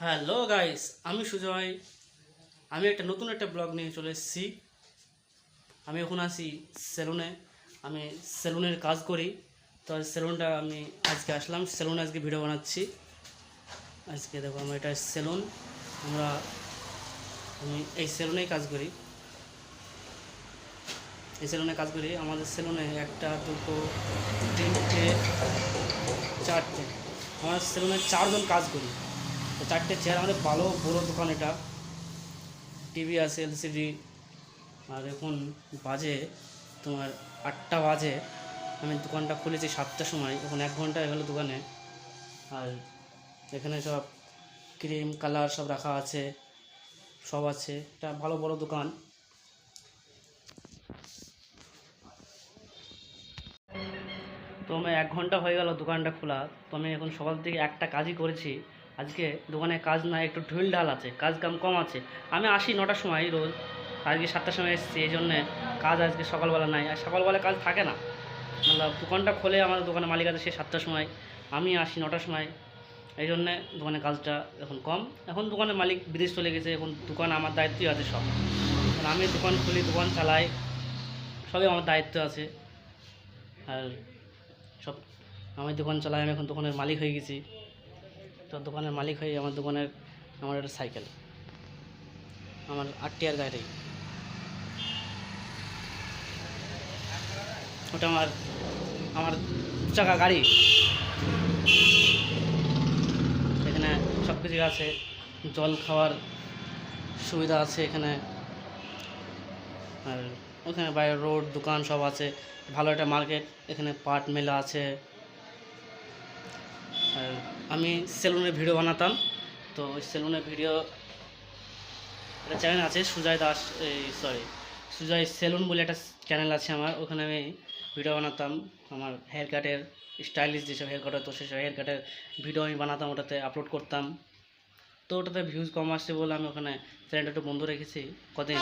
Hello guys আমি সুজয়। আমি একটা নতুন একটা ব্লগ নিয়ে চলে এসেছি। আমি এখন আসি সেলুনে। আমি সেলুনের কাজ করি। তো সেলুনটা আমি আজকে আসলাম। সেলুনে আজকে ভিডিও বানাচ্ছি। আজকে দেখো, আমার এটা সেলুন। আমরা, আমি এই সেলুনেই কাজ করি। এই সেলুনে কাজ করি। আমাদের সেলুনে একটা, দুটো, তিনটে, চারটে। আমার সেলুনে চারজন কাজ করি। তো চারটে চেয়ার আমাদের ভালো, বড়ো দোকান এটা। টিভি আছে এলসিডি আর এখন বাজে তোমার আটটা বাজে। আমি দোকানটা খুলেছি সাতটার সময়, এখন এক ঘণ্টা হয়ে গেলো দোকানে। আর এখানে সব ক্রিম কালার সব রাখা আছে, সব আছে। এটা ভালো, বড় দোকান। তো আমি এক ঘণ্টা হয়ে গেল দোকানটা খোলা। তো আমি এখন সকাল থেকে একটা কাজই করেছি। আজকে দোকানে কাজ নাই একটু ঢুল ঢাল আছে, কাজ কাম কম আছে। আমি আসি নটার সময় রোজ, আজকে সাতটার সময় এসেছি, এই জন্যে কাজ আজকে সকালবেলা নাই, আর সকালবেলা কাজ থাকে না। মতলব দোকানটা খোলে আমাদের দোকানের মালিক আছে, সে সাতটার সময়, আমি আসি নটার সময়। এই জন্যে দোকানের কাজটা এখন কম। এখন দোকানের মালিক বিদেশ চলে গেছে, এখন দোকান আমার দায়িত্বই আছে সব। আমি দোকান খুলি, দোকান চালাই, সবই আমার দায়িত্ব আছে। আর সব, আমি দোকান চালাই, আমি এখন দোকানের মালিক হয়ে গেছি। তো দোকানের মালিক হয়ে আমার দোকানের, আমার একটা সাইকেল। আমার আট টিয়ার গাড়ি। ওটা আমার আমার চাকা গাড়ি। এখানে সব কিছু আছে, জল খাওয়ার সুবিধা আছে এখানে। আর ওখানে বাইরে রোড, দোকান সব আছে। ভালো একটা মার্কেট, এখানে পাট মেলা আছে। আর আমি সেলুনের ভিডিও বানাতাম। তো ওই সেলুনের ভিডিও একটা চ্যানেল আছে, সুজয় দাস সরি সুজয় সেলুন বলে একটা চ্যানেল আছে আমার, ওখানে আমি ভিডিও বানাতাম। আমার হেয়ার কাটের স্টাইলিশ যেসব হেয়ার কাট হতো সেসব হেয়ার কাটের ভিডিও আমি বানাতাম, ওটাতে আপলোড করতাম। তো ওটাতে ভিউজ কম আসছে বলে আমি ওখানে চ্যানেলটা একটু বন্ধ রেখেছি, কদিন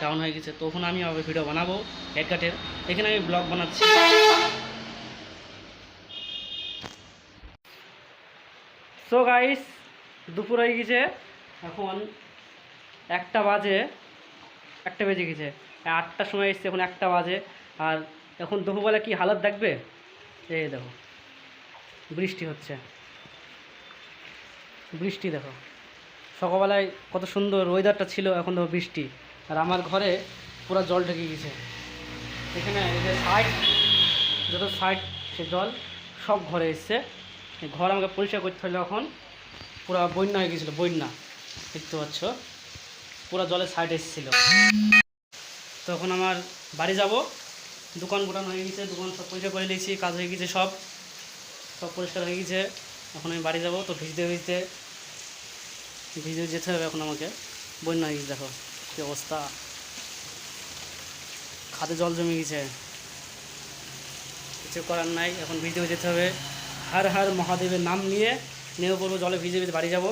ডাউন হয়ে গেছে। তো ওখানে আমি আবার ভিডিও বানাবো হেয়ার কাটের এখানে আমি ব্লগ বানাচ্ছি। সো গাইস দুপুর হয়ে গেছে। এখন একটা বাজে, একটা বেজে গেছে। আটটার সময় এসছে, এখন একটা বাজে। আর এখন দুপুরবেলা কি হালত দেখবে? এই দেখো, বৃষ্টি হচ্ছে। বৃষ্টি দেখো। সকালবেলায় কত সুন্দর ওয়েদারটা ছিল, এখন দেখো বৃষ্টি। আর আমার ঘরে পুরো জল ঢুকে গেছে। এখানে এই যে সাইড যত সাইড সে জল সব ঘরে এসছে। ঘর আমাকে পরিষ্কার করতে হলো এখন পুরো বন্যা হয়ে গেছিল, বন্যা। দেখতে পাচ্ছ? পুরো জলের সাইড এসেছিল। তখন আমার বাড়ি যাব। দোকান গোটান হয়ে গেছে, দোকান সব পরিষ্কার করে নিয়েছি, কাজ হয়ে গেছে সব। সব পরিষ্কার হয়ে গেছে। এখন আমি বাড়ি যাব, তো ভিজতে ভিজতে। ভিজতে যেতে হবে এখন আমাকে। বন্যা হয়ে গেছে দেখো, কী অবস্থা। খাদে জল জমে গেছে। কিছু করার নাই, এখন ভিজতে যেতে হবে। হার হর মহাদেবের নাম নিয়ে নেমে পড়ব জলে ভিজে ভিজে বাড়ি যাব।